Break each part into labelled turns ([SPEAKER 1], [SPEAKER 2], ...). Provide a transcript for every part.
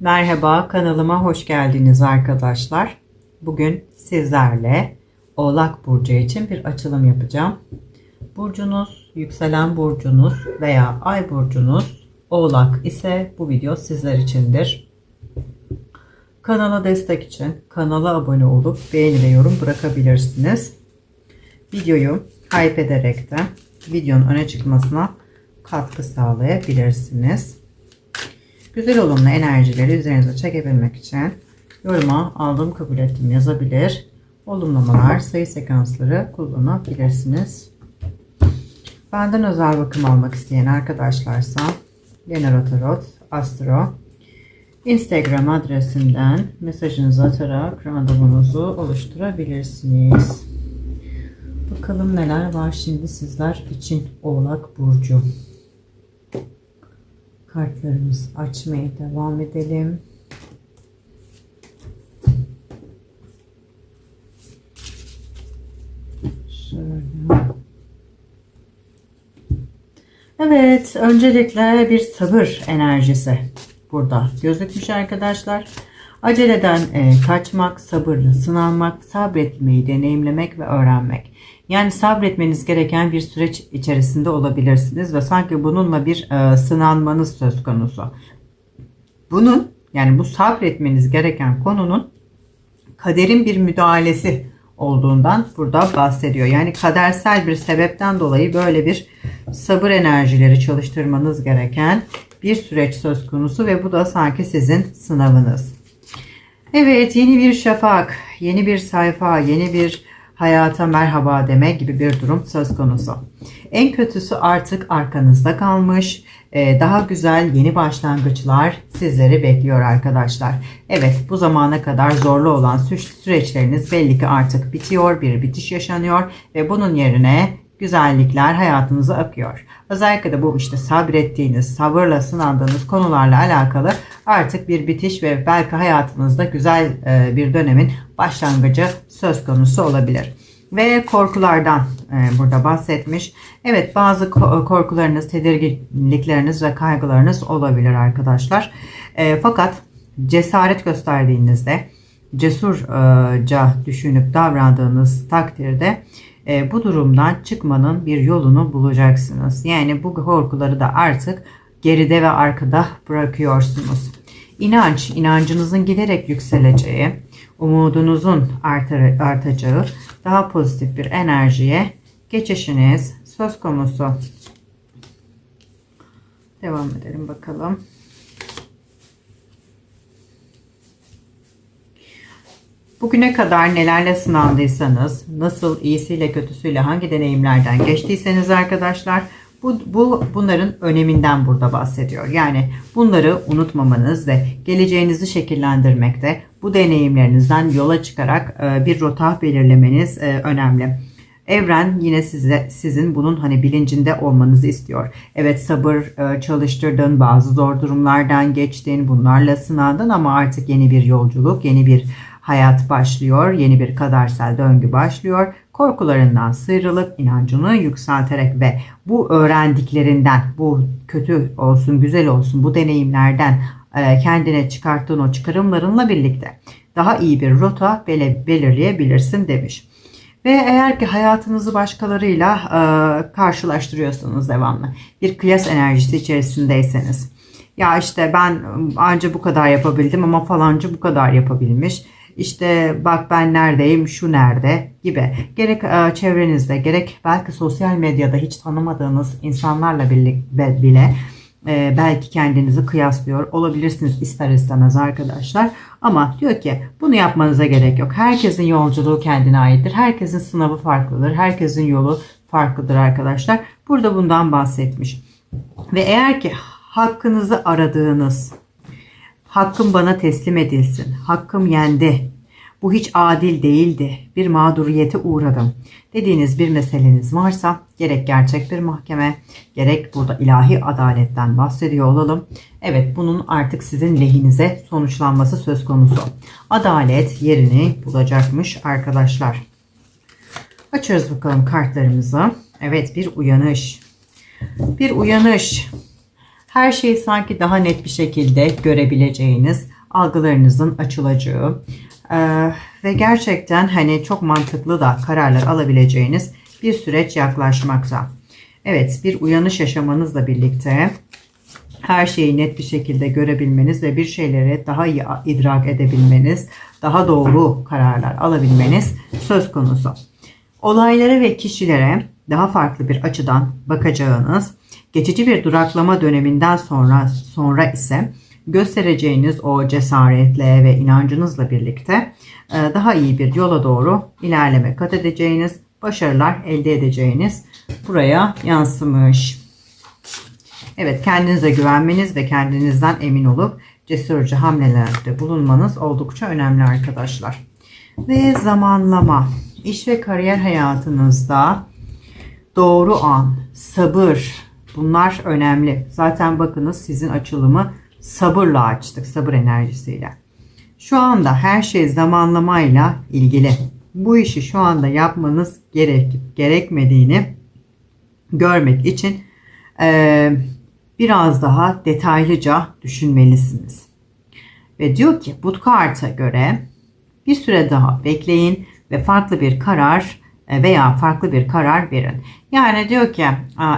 [SPEAKER 1] Merhaba kanalıma hoş geldiniz arkadaşlar. Bugün sizlerle Oğlak Burcu için bir açılım yapacağım. Burcunuz, yükselen burcunuz veya ay burcunuz Oğlak ise bu video sizler içindir. Kanala destek için kanala abone olup beğeni ve yorum bırakabilirsiniz. Videoyu hype ederek de videonun öne çıkmasına katkı sağlayabilirsiniz. Güzel olumlu enerjileri üzerinize çekebilmek için yoruma aldım kabul ettim yazabilir. Olumlamalar, sayı sekansları kullanabilirsiniz. Benden özel bakım almak isteyen arkadaşlarsa Lenaro Tarot, Astro, Instagram adresimden mesajınızı atarak randevunuzu oluşturabilirsiniz. Bakalım neler var şimdi sizler için Oğlak Burcu. Kartlarımızı açmaya devam edelim. Şöyle. Evet, öncelikle bir sabır enerjisi burada gözükmüş arkadaşlar. Aceleden e, kaçmak, sabırlı sınanmak, sabretmeyi deneyimlemek ve öğrenmek. Yani sabretmeniz gereken bir süreç içerisinde olabilirsiniz ve sanki bununla bir e, sınanmanız söz konusu. Bunun yani bu sabretmeniz gereken konunun kaderin bir müdahalesi olduğundan burada bahsediyor. Yani kadersel bir sebepten dolayı böyle bir sabır enerjileri çalıştırmanız gereken bir süreç söz konusu ve bu da sanki sizin sınavınız. Evet yeni bir şafak, yeni bir sayfa, yeni bir hayata merhaba deme gibi bir durum söz konusu. En kötüsü artık arkanızda kalmış. Ee, daha güzel yeni başlangıçlar sizleri bekliyor arkadaşlar. Evet bu zamana kadar zorlu olan süreçleriniz belli ki artık bitiyor. Bir bitiş yaşanıyor ve bunun yerine güzellikler hayatınıza akıyor. Özellikle de bu işte sabrettiğiniz, sabırla sınandığınız konularla alakalı artık bir bitiş ve belki hayatınızda güzel e, bir dönemin başlangıcı söz konusu olabilir. Ve korkulardan e, burada bahsetmiş. Evet bazı korkularınız, tedirginlikleriniz ve kaygılarınız olabilir arkadaşlar. E, fakat cesaret gösterdiğinizde, cesurca düşünüp davrandığınız takdirde e, bu durumdan çıkmanın bir yolunu bulacaksınız. Yani bu korkuları da artık geride ve arkada bırakıyorsunuz. İnanç, inancınızın giderek yükseleceği, umudunuzun artacağı daha pozitif bir enerjiye geçişiniz söz konusu. Devam edelim bakalım. Bugüne kadar nelerle sınandıysanız, nasıl iyisiyle kötüsüyle hangi deneyimlerden geçtiyseniz arkadaşlar bu, bu bunların öneminden burada bahsediyor. Yani bunları unutmamanız ve geleceğinizi şekillendirmekte bu deneyimlerinizden yola çıkarak e, bir rota belirlemeniz e, önemli. Evren yine size sizin bunun hani bilincinde olmanızı istiyor. Evet sabır e, çalıştırdın, bazı zor durumlardan geçtin, bunlarla sınandın ama artık yeni bir yolculuk, yeni bir hayat başlıyor, yeni bir kadersel döngü başlıyor. Korkularından sıyrılıp inancını yükselterek ve bu öğrendiklerinden, bu kötü olsun, güzel olsun, bu deneyimlerden kendine çıkarttığın o çıkarımlarınla birlikte daha iyi bir rota belirleyebilirsin demiş. Ve eğer ki hayatınızı başkalarıyla e, karşılaştırıyorsanız devamlı bir kıyas enerjisi içerisindeyseniz ya işte ben anca bu kadar yapabildim ama falanca bu kadar yapabilmiş işte bak ben neredeyim, şu nerede gibi. Gerek e, çevrenizde, gerek belki sosyal medyada hiç tanımadığınız insanlarla birlikte bile e, belki kendinizi kıyaslıyor olabilirsiniz ister istemez arkadaşlar. Ama diyor ki bunu yapmanıza gerek yok. Herkesin yolculuğu kendine aittir. Herkesin sınavı farklıdır. Herkesin yolu farklıdır arkadaşlar. Burada bundan bahsetmiş. Ve eğer ki hakkınızı aradığınız Hakkım bana teslim edilsin. Hakkım yendi. Bu hiç adil değildi. Bir mağduriyete uğradım. Dediğiniz bir meseleniz varsa gerek gerçek bir mahkeme gerek burada ilahi adaletten bahsediyor olalım. Evet bunun artık sizin lehinize sonuçlanması söz konusu. Adalet yerini bulacakmış arkadaşlar. Açıyoruz bakalım kartlarımızı. Evet bir uyanış. Bir uyanış. Her şeyi sanki daha net bir şekilde görebileceğiniz, algılarınızın açılacağı e, ve gerçekten hani çok mantıklı da kararlar alabileceğiniz bir süreç yaklaşmakta. Evet, bir uyanış yaşamanızla birlikte her şeyi net bir şekilde görebilmeniz ve bir şeyleri daha iyi idrak edebilmeniz, daha doğru kararlar alabilmeniz söz konusu. Olaylara ve kişilere daha farklı bir açıdan bakacağınız, geçici bir duraklama döneminden sonra sonra ise göstereceğiniz o cesaretle ve inancınızla birlikte e, daha iyi bir yola doğru ilerleme kat edeceğiniz, başarılar elde edeceğiniz buraya yansımış. Evet kendinize güvenmeniz ve kendinizden emin olup cesurca hamlelerde bulunmanız oldukça önemli arkadaşlar. Ve zamanlama. İş ve kariyer hayatınızda doğru an, sabır bunlar önemli. Zaten bakınız sizin açılımı sabırla açtık, sabır enerjisiyle. Şu anda her şey zamanlamayla ilgili. Bu işi şu anda yapmanız gerek gerekmediğini görmek için e, biraz daha detaylıca düşünmelisiniz. Ve diyor ki bu karta göre bir süre daha bekleyin ve farklı bir karar e, veya farklı bir karar verin. Yani diyor ki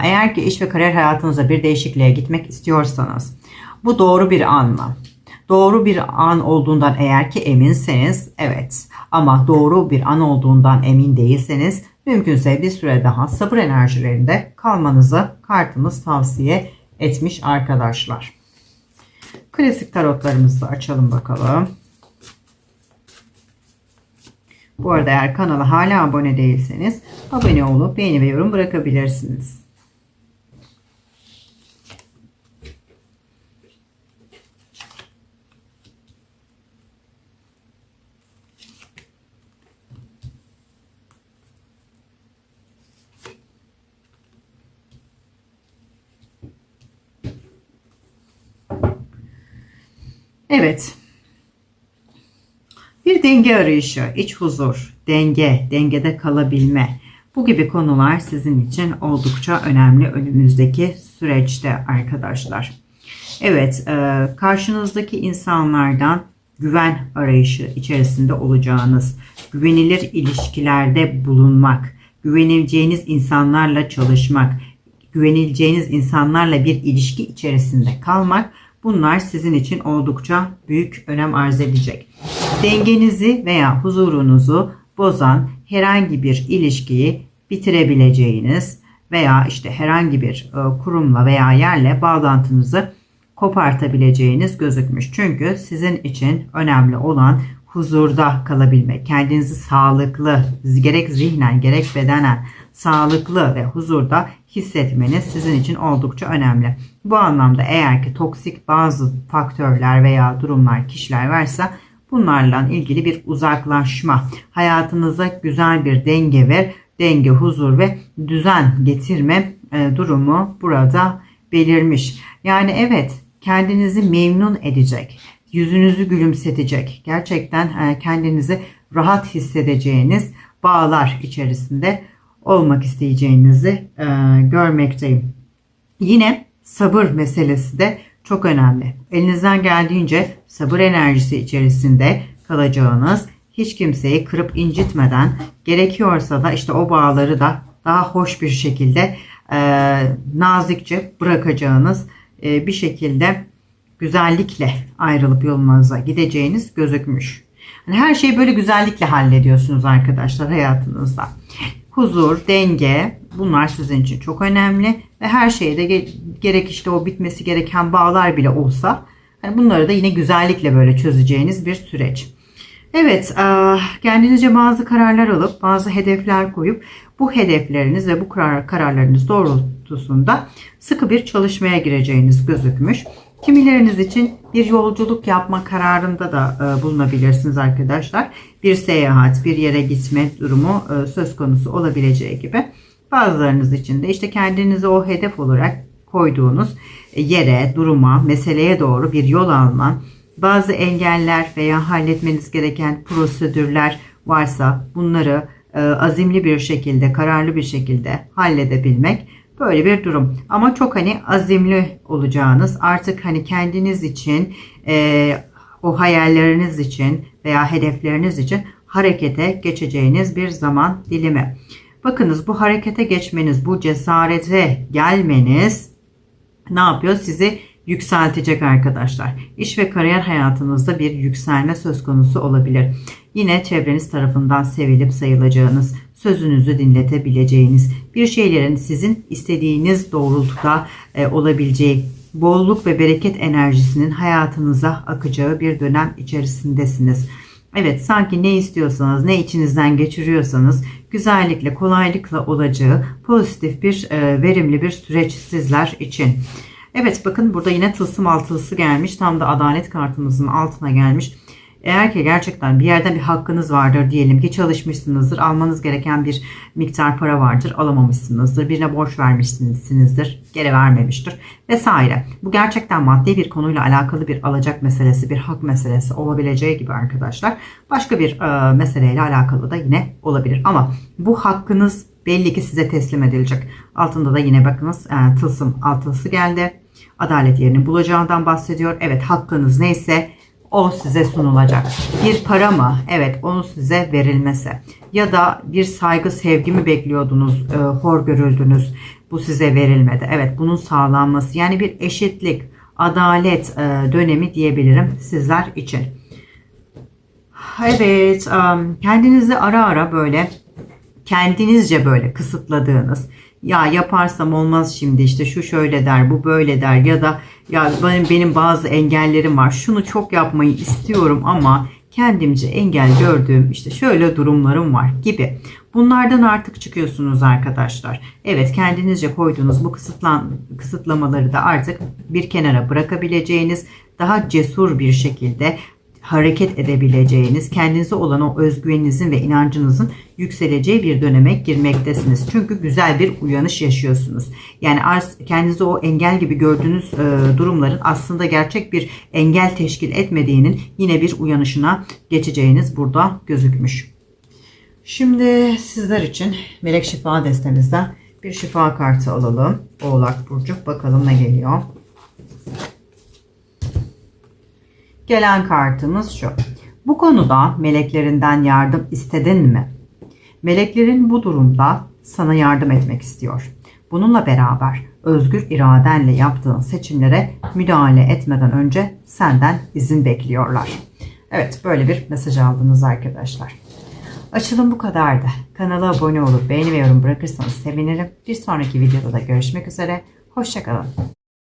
[SPEAKER 1] eğer ki iş ve kariyer hayatınızda bir değişikliğe gitmek istiyorsanız bu doğru bir an mı? Doğru bir an olduğundan eğer ki eminseniz evet ama doğru bir an olduğundan emin değilseniz mümkünse bir süre daha sabır enerjilerinde kalmanızı kartımız tavsiye etmiş arkadaşlar. Klasik tarotlarımızı açalım bakalım. Bu arada eğer kanala hala abone değilseniz abone olup beğeni ve yorum bırakabilirsiniz. Evet. Bir denge arayışı, iç huzur, denge, dengede kalabilme. Bu gibi konular sizin için oldukça önemli önümüzdeki süreçte arkadaşlar. Evet, e, karşınızdaki insanlardan güven arayışı içerisinde olacağınız, güvenilir ilişkilerde bulunmak, güvenileceğiniz insanlarla çalışmak, güvenileceğiniz insanlarla bir ilişki içerisinde kalmak Bunlar sizin için oldukça büyük önem arz edecek. Dengenizi veya huzurunuzu bozan herhangi bir ilişkiyi bitirebileceğiniz veya işte herhangi bir e, kurumla veya yerle bağlantınızı kopartabileceğiniz gözükmüş. Çünkü sizin için önemli olan huzurda kalabilmek, kendinizi sağlıklı, gerek zihnen gerek bedenen sağlıklı ve huzurda hissetmeniz sizin için oldukça önemli. Bu anlamda eğer ki toksik bazı faktörler veya durumlar, kişiler varsa bunlarla ilgili bir uzaklaşma, hayatınıza güzel bir denge ver, denge, huzur ve düzen getirme e, durumu burada belirmiş. Yani evet kendinizi memnun edecek, yüzünüzü gülümsetecek, gerçekten e, kendinizi rahat hissedeceğiniz bağlar içerisinde olmak isteyeceğinizi e, görmekteyim. Yine sabır meselesi de çok önemli. Elinizden geldiğince sabır enerjisi içerisinde kalacağınız, hiç kimseyi kırıp incitmeden gerekiyorsa da işte o bağları da daha hoş bir şekilde e, nazikçe bırakacağınız e, bir şekilde güzellikle ayrılıp yolunuza gideceğiniz gözükmüş. Yani her şeyi böyle güzellikle hallediyorsunuz arkadaşlar hayatınızda huzur, denge bunlar sizin için çok önemli ve her şeyde gerek işte o bitmesi gereken bağlar bile olsa hani bunları da yine güzellikle böyle çözeceğiniz bir süreç. Evet, kendinizce bazı kararlar alıp bazı hedefler koyup bu hedefleriniz ve bu karar, kararlarınız doğrultusunda sıkı bir çalışmaya gireceğiniz gözükmüş. Kimileriniz için bir yolculuk yapma kararında da e, bulunabilirsiniz arkadaşlar. Bir seyahat, bir yere gitme durumu e, söz konusu olabileceği gibi. Bazılarınız için de işte kendinizi o hedef olarak koyduğunuz yere, duruma, meseleye doğru bir yol alma, bazı engeller veya halletmeniz gereken prosedürler varsa bunları e, azimli bir şekilde, kararlı bir şekilde halledebilmek Böyle bir durum. Ama çok hani azimli olacağınız, artık hani kendiniz için, e, o hayalleriniz için veya hedefleriniz için harekete geçeceğiniz bir zaman dilimi. Bakınız bu harekete geçmeniz, bu cesarete gelmeniz ne yapıyor? Sizi yükseltecek arkadaşlar. İş ve kariyer hayatınızda bir yükselme söz konusu olabilir. Yine çevreniz tarafından sevilip sayılacağınız, sözünüzü dinletebileceğiniz, bir şeylerin sizin istediğiniz doğrultuda e, olabileceği, bolluk ve bereket enerjisinin hayatınıza akacağı bir dönem içerisindesiniz. Evet sanki ne istiyorsanız, ne içinizden geçiriyorsanız güzellikle, kolaylıkla olacağı pozitif bir, e, verimli bir süreç sizler için. Evet bakın burada yine tılsım altılısı gelmiş. Tam da adalet kartımızın altına gelmiş. Eğer ki gerçekten bir yerden bir hakkınız vardır diyelim ki çalışmışsınızdır. Almanız gereken bir miktar para vardır. Alamamışsınızdır. Birine borç vermişsinizdir. Geri vermemiştir. Vesaire. Bu gerçekten maddi bir konuyla alakalı bir alacak meselesi, bir hak meselesi olabileceği gibi arkadaşlar. Başka bir e, meseleyle alakalı da yine olabilir. Ama bu hakkınız belli ki size teslim edilecek. Altında da yine bakınız e, tılsım altılısı geldi. Adalet yerini bulacağından bahsediyor. Evet hakkınız neyse o size sunulacak. Bir para mı? Evet onu size verilmesi. Ya da bir saygı sevgi mi bekliyordunuz, e, hor görüldünüz, bu size verilmedi. Evet bunun sağlanması yani bir eşitlik, adalet e, dönemi diyebilirim sizler için. Evet um, kendinizi ara ara böyle kendinizce böyle kısıtladığınız ya yaparsam olmaz şimdi işte şu şöyle der bu böyle der ya da ya benim, benim bazı engellerim var şunu çok yapmayı istiyorum ama kendimce engel gördüğüm işte şöyle durumlarım var gibi. Bunlardan artık çıkıyorsunuz arkadaşlar. Evet kendinizce koyduğunuz bu kısıtlan, kısıtlamaları da artık bir kenara bırakabileceğiniz daha cesur bir şekilde hareket edebileceğiniz, kendinize olan o özgüveninizin ve inancınızın yükseleceği bir döneme girmektesiniz. Çünkü güzel bir uyanış yaşıyorsunuz. Yani kendinizi o engel gibi gördüğünüz e, durumların aslında gerçek bir engel teşkil etmediğinin yine bir uyanışına geçeceğiniz burada gözükmüş. Şimdi sizler için melek şifa destemizden bir şifa kartı alalım. Oğlak Burcu. Bakalım ne geliyor. Gelen kartımız şu. Bu konuda meleklerinden yardım istedin mi? Meleklerin bu durumda sana yardım etmek istiyor. Bununla beraber özgür iradenle yaptığın seçimlere müdahale etmeden önce senden izin bekliyorlar. Evet böyle bir mesaj aldınız arkadaşlar. Açılım bu kadardı. Kanala abone olup beğeni ve yorum bırakırsanız sevinirim. Bir sonraki videoda da görüşmek üzere. Hoşçakalın.